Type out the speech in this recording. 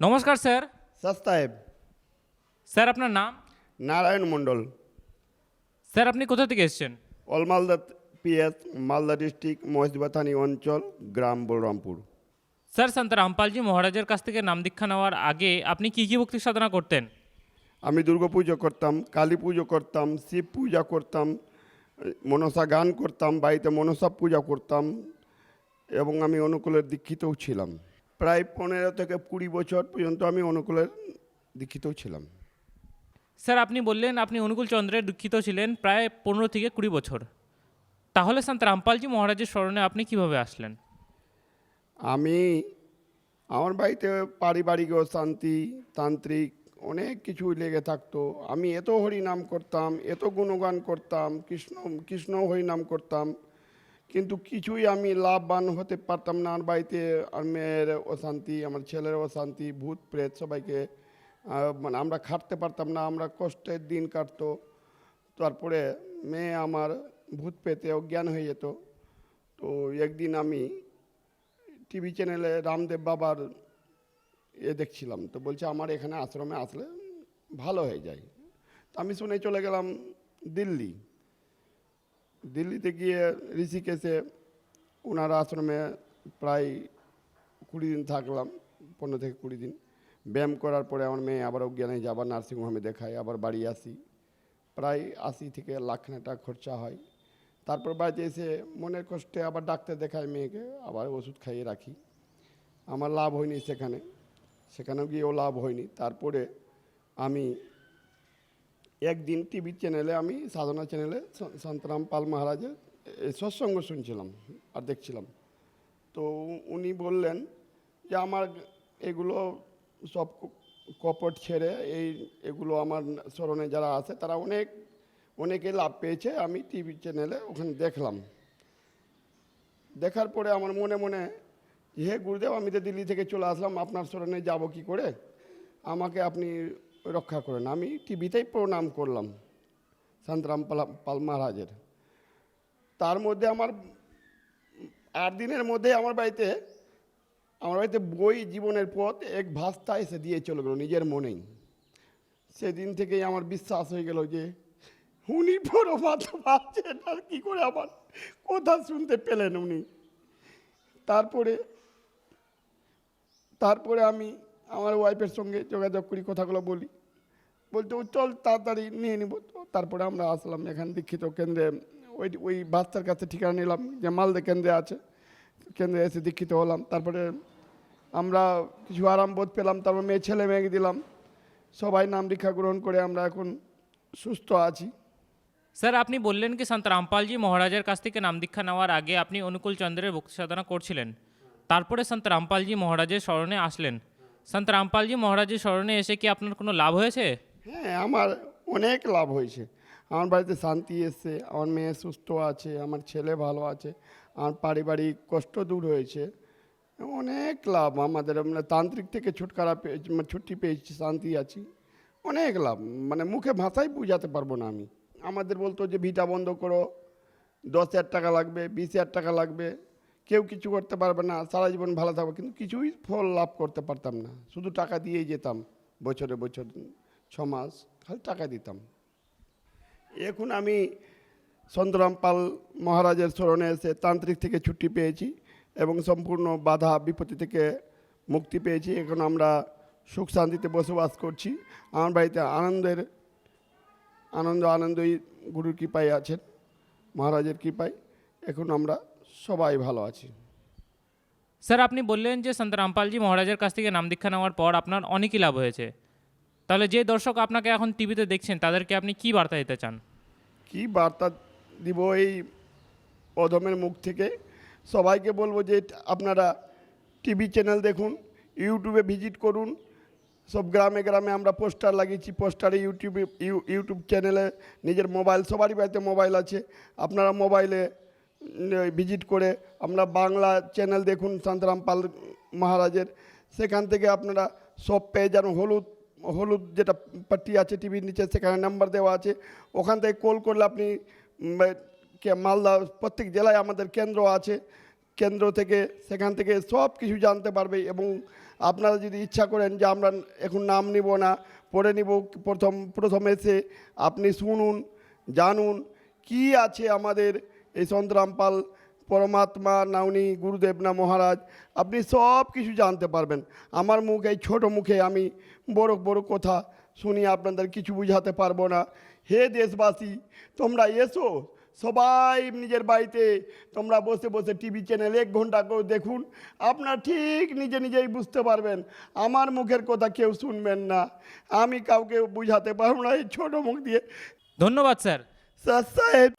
নমস্কার sir. সাস্তাহেব sir আপনার নাম? নারায়ণ মণ্ডল। স্যার আপনি কোথা থেকে এসেছেন? অলমালদা পিএস মালদা ডিস্ট্রিক্ট মহেশবা থানি অঞ্চল গ্রাম বলরামপুর। স্যার সন্ত রামপালজি মহারাজের কাছ থেকে নাম দীক্ষা নেওয়ার আগে আপনি কি কি ভক্তি সাধনা করতেন? আমি দুর্গা পুজো করতাম কালী পুজো করতাম শিব পূজা করতাম মনসা গান করতাম বাড়িতে মনসা পূজা করতাম এবং আমি অনুকূলের দীক্ষিতও ছিলাম। প্রায় পনেরো থেকে কুড়ি বছর পর্যন্ত আমি অনুকূলের দীক্ষিতও ছিলাম। স্যার আপনি বললেন আপনি অনুকূল চন্দ্রের দুঃখিত ছিলেন প্রায় পনেরো থেকে কুড়ি বছর। তাহলে সন্ত রামপালজি মহারাজের স্মরণে আপনি কীভাবে আসলেন? আমি আমার বাড়িতে পারিবারিক শান্তি তান্ত্রিক অনেক কিছু লেগে থাকতো। আমি এত হরিনাম করতাম এত গুণগান করতাম কৃষ্ণ কৃষ্ণ হরিনাম করতাম। কিন্তু কিছুই আমি লাভবান হতে পারতাম না। আমার বাড়িতে আর মেয়ের অশান্তি, আমার ছেলের অশান্তি, ভূত প্রেত সবাইকে মানে আমরা খাটতে পারতাম না, আমরা কষ্টের দিন কাটতো। তারপরে মেয়ে আমার ভূত পেতে অজ্ঞান হয়ে যেত। তো একদিন আমি টিভি চ্যানেলে রামদেব বাবার এ দেখছিলাম, তো বলছে আমার এখানে আশ্রমে আসলে ভালো হয়ে যায়। তো আমি শুনে চলে গেলাম দিল্লি। দিল্লিতে গিয়ে ঋষিকেশে ওনার আশ্রমে প্রায় কুড়ি দিন থাকলাম, পনেরো থেকে কুড়ি দিন। ব্যায়াম করার পরে আমার মেয়ে আবার অজ্ঞানে আবার নার্সিংহোমে দেখায় আবার বাড়ি আসি। প্রায় আশি থেকে লাখ টাকা খরচা হয়। তারপর বাড়িতে এসে মনের কষ্টে আবার ডাক্তার দেখায় মেয়েকে, আবার ওষুধ খাইয়ে রাখি। আমার লাভ হয়নি সেখানে। সেখানেও গিয়েও লাভ হয়নি। তারপরে আমি একদিন টিভি চ্যানেলে আমি সাধনা চ্যানেলে সন্তরাম পাল মহারাজের সৎসঙ্গ শুনছিলাম আর দেখছিলাম। তো উনি বললেন যে আমার এগুলো সব কপট ছেড়ে এই, এগুলো আমার স্মরণে যারা আছে তারা অনেক, অনেকে লাভ পেয়েছে, আমি টিভি চ্যানেলে ওখানে দেখলাম। দেখার পরে আমার মনে মনে, হে গুরুদেব, আমি তো দিল্লি থেকে চলে আসলাম, আপনার স্মরণে যাব কি করে? আমাকে আপনি রক্ষা করেন আমি টিভিতেই প্রণাম করলাম শান্তরাম পাল- মহারাজের তার মধ্যে আমার আট দিনের মধ্যে আমার বাড়িতে আমার বাড়িতে বই জীবনের পথ এক ভাস্তা এসে দিয়ে চলে গেলো নিজের মনেই। সেদিন থেকেই আমার বিশ্বাস হয়ে গেল যে, উনি বড় মাথা ভাবছেন আর কী করে আমার কথা শুনতে পেলেন উনি? তারপরে তারপরে আমি আমার ওয়াইফের সঙ্গে যোগাযোগ করি, কথাগুলো বলি। বলতে ও, চল তাড়াতাড়ি নিয়ে নিব। তো তারপরে আমরা আসলাম এখান দীক্ষিত কেন্দ্রে। ওই ওই বাচ্চার কাছে ঠিকানা নিলাম, যে মালদা কেন্দ্রে আছে। কেন্দ্রে এসে দীক্ষিত হলাম। তারপরে আমরা কিছু আরাম বোধ পেলাম, তারপর মেয়ে, ছেলে মেয়েকে দিলাম। সবাই নাম দীক্ষা গ্রহণ করে আমরা এখন সুস্থ আছি। স্যার, আপনি বললেন কি, সন্ত রামপালজি মহারাজের কাছ থেকে নাম দীক্ষা নেওয়ার আগে আপনি অনুকূল চন্দ্রের ভক্তি সাধনা করছিলেন। তারপরে সন্ত রামপালজি মহারাজের স্মরণে আসলেন। সন্ত রামপালজি মহারাজের স্মরণে এসে কি আপনার কোনো লাভ হয়েছে? হ্যাঁ আমার অনেক লাভ হয়েছে। আমার বাড়িতে শান্তি এসছে, আমার মেয়ে সুস্থ আছে, আমার ছেলে ভালো আছে, আমার পারিবারিক কষ্ট দূর হয়েছে। অনেক লাভ আমাদের মানে তান্ত্রিক থেকে ছুটকারা পেয়েছি মানে ছুটি পেয়েছি, শান্তি আছি। অনেক লাভ মানে মুখে ভাষাই বুঝাতে পারব না আমি। আমাদের বলতো যে ভিটা বন্ধ করো, দশ হাজার টাকা লাগবে, বিশ হাজার টাকা লাগবে। কেউ কিছু করতে পারবে না, সারা জীবন ভালো থাকবে, কিন্তু কিছুই ফল লাভ করতে পারতাম না। শুধু টাকা দিয়েই যেতাম, বছরে বছর, ছ মাস, খালি টাকা দিতাম। এখন আমি সন্তরাম পাল মহারাজের স্মরণে এসে তান্ত্রিক থেকে ছুটি পেয়েছি এবং সম্পূর্ণ বাধা, বিপত্তি থেকে মুক্তি পেয়েছি। এখন আমরা সুখ শান্তিতে বসবাস করছি। আমার বাড়িতে আনন্দের, আনন্দ, আনন্দই গুরুর কৃপায় আছেন, মহারাজের কৃপায়। এখন আমরা সবাই ভালো আছি। স্যার আপনি বললেন যে সন্ত রামপালজি মহারাজের কাছ থেকে নাম দীক্ষা নেওয়ার পর আপনার অনেকই লাভ হয়েছে। তাহলে যে দর্শক আপনাকে এখন টিভিতে দেখছেন তাদেরকে আপনি কি বার্তা দিতে চান? কি বার্তা দিব এই অধমের মুখ থেকে? সবাইকে বলব যে আপনারা টিভি চ্যানেল দেখুন ইউটিউবে ভিজিট করুন। সব গ্রামে গ্রামে আমরা পোস্টার লাগিয়েছি পোস্টারে ইউটিউবে ইউটিউব চ্যানেলে নিজের মোবাইল সবারই বাড়িতে মোবাইল আছে। আপনারা মোবাইলে ভিজিট করে আমরা বাংলা চ্যানেল দেখুন শান্তরাম পাল মহারাজের। সেখান থেকে আপনারা সব পেয়ে যান। হলুদ হলুদ যেটা পাট্টি আছে টিভির নিচে, সেখানে নাম্বার দেওয়া আছে। ওখান থেকে কল করলে আপনি মালদা, প্রত্যেক জেলায় আমাদের কেন্দ্র আছে। কেন্দ্র থেকে সেখান থেকে সব কিছু জানতে পারবে এবং আপনারা যদি ইচ্ছা করেন যে আমরা এখন নাম নিব না, পড়ে নিব, প্রথম প্রথম এসে আপনি শুনুন, জানুন, কি আছে আমাদের এই সন্তরামপাল পরমাত্মা নাউনি গুরুদেব না মহারাজ আপনি সব কিছু জানতে পারবেন। আমার মুখ এই ছোটো মুখে আমি বড় বড় কথা শুনি আপনাদের কিছু বুঝাতে পারব না। হে দেশবাসী তোমরা এসো সবাই নিজের বাড়িতে তোমরা বসে বসে টিভি চ্যানেল এক ঘণ্টা করে দেখুন। আপনার ঠিক নিজে নিজেই বুঝতে পারবেন আমার মুখের কথা কেউ শুনবেন না। আমি কাউকে বুঝাতে পারব না এই ছোটো মুখ দিয়ে। ধন্যবাদ স্যার। স্যার সাহেব